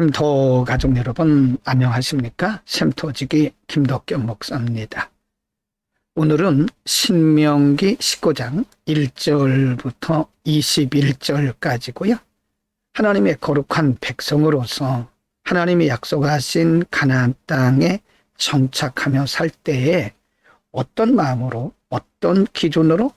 쉼터 가족 여러분 안녕하십니까? 쉼터지기 김덕겸 목사입니다. 오늘은 신명기 19장 1절부터 21절까지고요. 하나님의 거룩한 백성으로서 하나님이 약속하신 가나안 땅에 정착하며 살 때에 어떤 마음으로 어떤 기준으로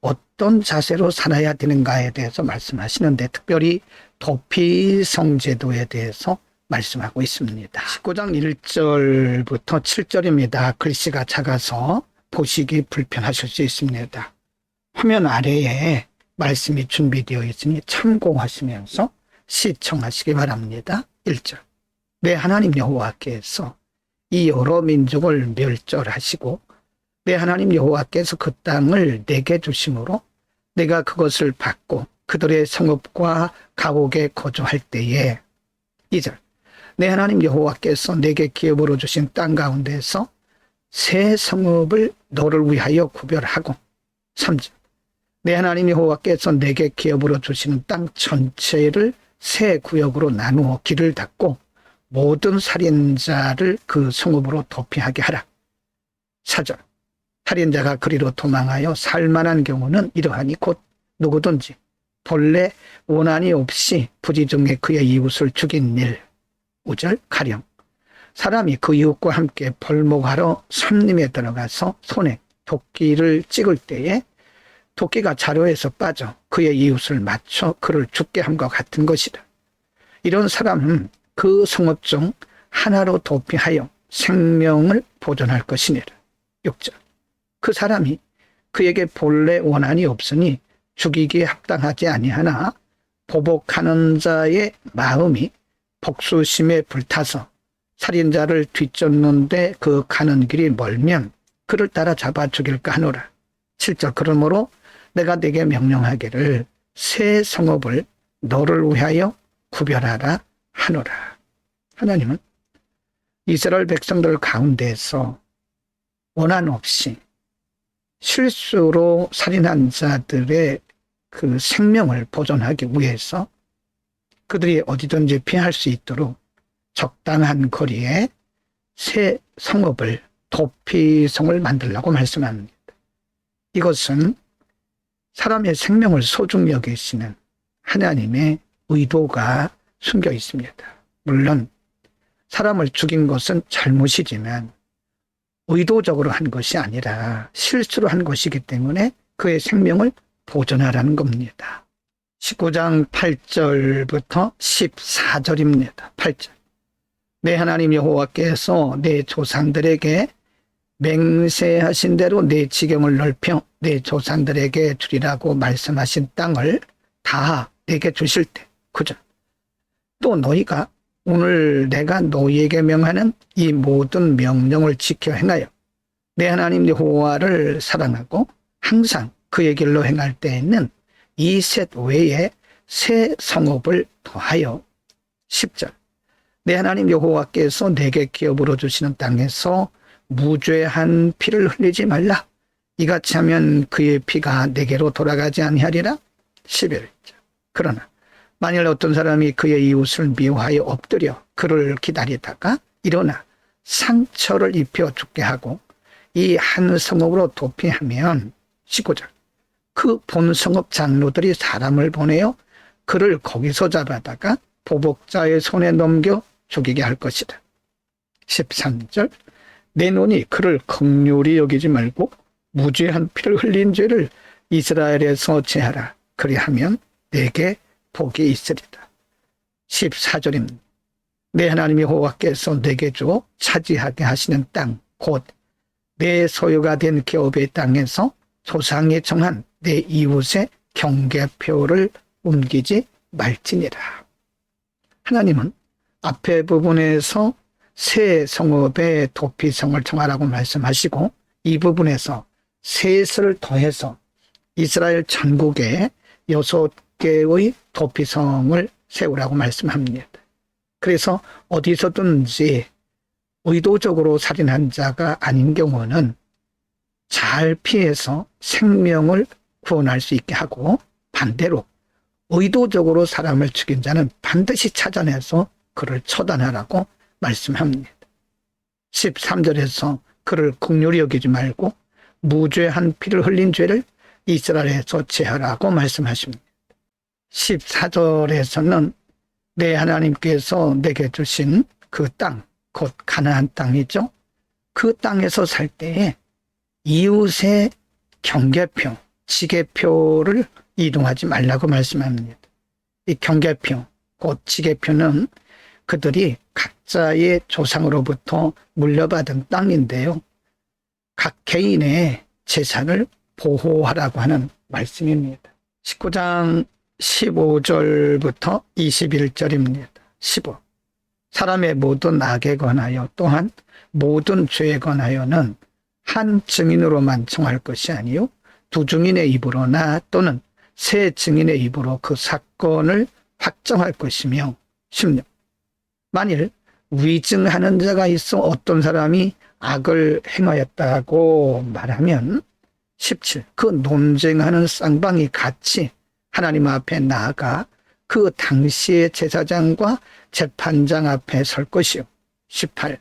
어떤 자세로 살아야 되는가에 대해서 말씀하시는데 특별히 도피 성제도에 대해서 말씀하고 있습니다. 19장 1절부터 7절입니다. 글씨가 작아서 보시기 불편하실 수 있습니다. 화면 아래에 말씀이 준비되어 있으니 참고하시면서 시청하시기 바랍니다. 1절. 내 하나님 여호와께서 이 여러 민족을 멸절하시고 내 하나님 여호와께서 그 땅을 내게 주심으로 내가 그것을 받고 그들의 성읍과 가옥에 거주할 때에 2절. 내 하나님 여호와께서 내게 기업으로 주신 땅 가운데서 새 성읍을 너를 위하여 구별하고 3절. 내 하나님 여호와께서 내게 기업으로 주시는 땅 전체를 새 구역으로 나누어 길을 닫고 모든 살인자를 그 성읍으로 도피하게 하라. 4절 살인자가 그리로 도망하여 살만한 경우는 이러하니 곧 누구든지 본래 원한이 없이 부지중에 그의 이웃을 죽인 일. 5절 가령 사람이 그 이웃과 함께 벌목하러 삼림에 들어가서 손에 도끼를 찍을 때에 도끼가 자료에서 빠져 그의 이웃을 맞춰 그를 죽게 함과 같은 것이다. 이런 사람은 그 성읍 중 하나로 도피하여 생명을 보존할 것이니라. 6절 그 사람이 그에게 본래 원한이 없으니 죽이기에 합당하지 아니하나 보복하는 자의 마음이 복수심에 불타서 살인자를 뒤쫓는데 그 가는 길이 멀면 그를 따라 잡아 죽일까 하노라. 7절 그러므로 내가 네게 명령하기를 새 성읍을 너를 위하여 구별하라 하노라. 하나님은 이스라엘 백성들 가운데서 원한 없이 실수로 살인한 자들의 그 생명을 보존하기 위해서 그들이 어디든지 피할 수 있도록 적당한 거리에 새 성읍을 도피성을 만들라고 말씀합니다. 이것은 사람의 생명을 소중히 여기시는 하나님의 의도가 숨겨 있습니다. 물론 사람을 죽인 것은 잘못이지만 의도적으로 한 것이 아니라 실수로 한 것이기 때문에 그의 생명을 보존하라는 겁니다. 19장 8절부터 14절입니다. 8절. 내 하나님 여호와께서 내 조상들에게 맹세하신 대로 내 지경을 넓혀 내 조상들에게 주리라고 말씀하신 땅을 다 내게 주실 때, 그죠? 또 너희가 오늘 내가 너희에게 명하는 이 모든 명령을 지켜 행하여 내 하나님 여호와를 사랑하고 항상 그의 길로 행할 때에는 이 셋 외에 새 성읍을 더하여 10절. 내 하나님 여호와께서 내게 기업으로 주시는 땅에서 무죄한 피를 흘리지 말라. 이같이 하면 그의 피가 내게로 돌아가지 아니하리라. 11절. 그러나 만일 어떤 사람이 그의 이웃을 미워하여 엎드려 그를 기다리다가 일어나 상처를 입혀 죽게 하고 이 한 성읍으로 도피하면 19절 그 본성읍 장로들이 사람을 보내어 그를 거기서 잡아다가 보복자의 손에 넘겨 죽이게 할 것이다. 13절 내 눈이 그를 극률이 여기지 말고 무죄한 피를 흘린 죄를 이스라엘에서 제하라. 그리하면 내게 복이 있으리다. 14절입니다. 내 하나님의 호와께서 내게 줘 차지하게 하시는 땅, 곧 내 소유가 된 기업의 땅에서 조상이 정한 내 이웃의 경계표를 옮기지 말지니라. 하나님은 앞에 부분에서 새 성읍의 도피성을 정하라고 말씀하시고 이 부분에서 셋을 더해서 이스라엘 전국에 여섯 개의 도피성을 세우라고 말씀합니다. 그래서 어디서든지 의도적으로 살인한 자가 아닌 경우는 잘 피해서 생명을 구원할 수 있게 하고 반대로 의도적으로 사람을 죽인 자는 반드시 찾아내서 그를 처단하라고 말씀합니다. 13절에서 그를 극률히 여기지 말고 무죄한 피를 흘린 죄를 이스라엘에서 제하라고 말씀하십니다. 14절에서는 내 하나님께서 내게 주신 그 땅, 곧 가나안 땅이죠. 그 땅에서 살 때에 이웃의 경계표, 지계표를 이동하지 말라고 말씀합니다. 이 경계표, 곧 지계표는 그들이 각자의 조상으로부터 물려받은 땅인데요. 각 개인의 재산을 보호하라고 하는 말씀입니다. 19장 15절부터 21절입니다. 15. 사람의 모든 악에 관하여 또한 모든 죄에 관하여는 한 증인으로만 청할 것이 아니요 두 증인의 입으로나 또는 세 증인의 입으로 그 사건을 확정할 것이며 16. 만일 위증하는 자가 있어 어떤 사람이 악을 행하였다고 말하면 17. 그 논쟁하는 쌍방이 같이 하나님 앞에 나아가 그 당시의 제사장과 재판장 앞에 설 것이요. 18.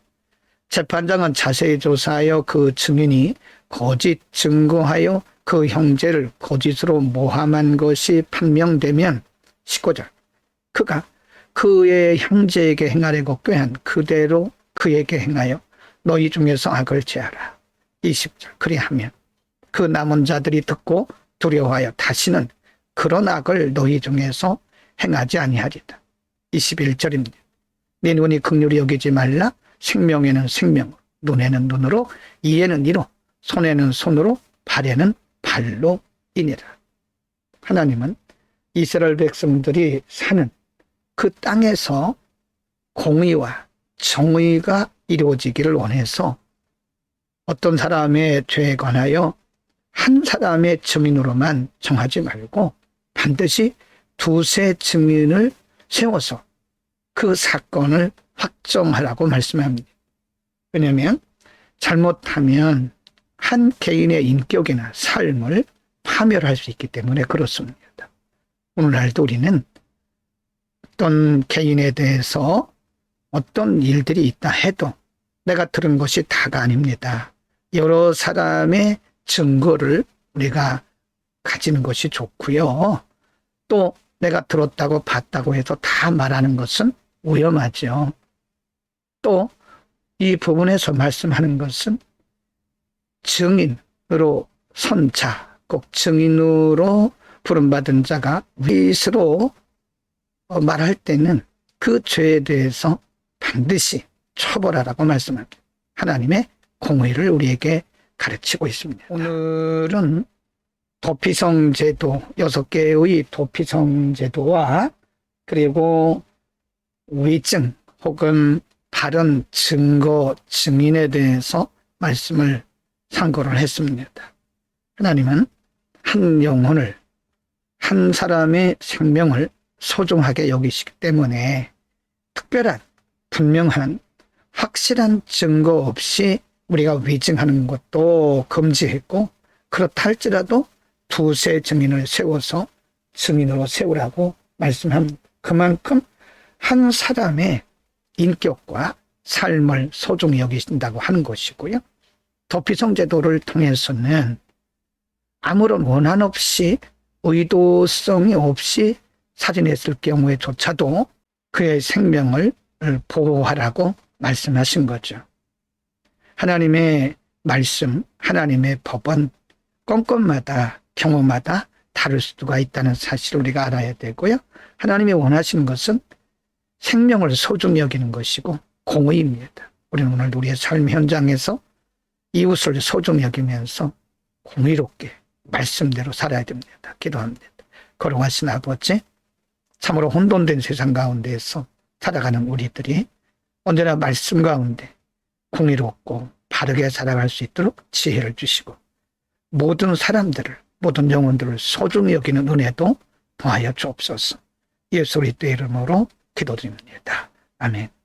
재판장은 자세히 조사하여 그 증인이 거짓 증거하여 그 형제를 거짓으로 모함한 것이 판명되면 19절. 그가 그의 형제에게 행하려고 꾀한 그대로 그에게 행하여 너희 중에서 악을 제하라. 20절. 그리하면 그 남은 자들이 듣고 두려워하여 다시는 그런 악을 너희 중에서 행하지 아니하리다. 21절입니다. 네 눈이 극률이 여기지 말라. 생명에는 생명, 눈에는 눈으로, 이에는 이로, 손에는 손으로, 발에는 발로 이니라. 하나님은 이스라엘 백성들이 사는 그 땅에서 공의와 정의가 이루어지기를 원해서 어떤 사람의 죄에 관하여 한 사람의 증인으로만 정하지 말고 반드시 두세 증인을 세워서 그 사건을 확정하라고 말씀합니다. 왜냐하면 잘못하면 한 개인의 인격이나 삶을 파멸할 수 있기 때문에 그렇습니다. 오늘날도 우리는 어떤 개인에 대해서 어떤 일들이 있다 해도 내가 들은 것이 다가 아닙니다. 여러 사람의 증거를 우리가 가지는 것이 좋고요. 또 내가 들었다고 봤다고 해서 다 말하는 것은 위험하죠. 또 이 부분에서 말씀하는 것은 증인으로 선자, 꼭 증인으로 부름받은 자가 위스로 말할 때는 그 죄에 대해서 반드시 처벌하라고 말씀합니다. 하나님의 공의를 우리에게 가르치고 있습니다. 오늘은 도피성 제도, 여섯 개의 도피성 제도와 그리고 위증 혹은 다른 증거, 증인에 대해서 말씀을 상고를 했습니다. 하나님은 한 영혼을, 한 사람의 생명을 소중하게 여기시기 때문에 특별한, 분명한, 확실한 증거 없이 우리가 위증하는 것도 금지했고, 그렇다 할지라도 두세 증인을 세워서 증인으로 세우라고 말씀합니다. 그만큼 한 사람의 인격과 삶을 소중히 여기신다고 하는 것이고요. 도피성 제도를 통해서는 아무런 원한 없이 의도성이 없이 사진했을 경우에조차도 그의 생명을 보호하라고 말씀하신 거죠. 하나님의 말씀, 하나님의 법은 건건마다 경우마다 다를 수가 있다는 사실을 우리가 알아야 되고요. 하나님이 원하시는 것은 생명을 소중히 여기는 것이고 공의입니다. 우리는 오늘 우리의 삶 현장에서 이웃을 소중히 여기면서 공의롭게 말씀대로 살아야 됩니다. 기도합니다. 거룩하신 아버지, 참으로 혼돈된 세상 가운데에서 살아가는 우리들이 언제나 말씀 가운데 공의롭고 바르게 살아갈 수 있도록 지혜를 주시고 모든 사람들을 모든 영혼들을 소중히 여기는 은혜도 더하여 주옵소서. 예수 그리스도의 이름으로 기도드립니다. 아멘.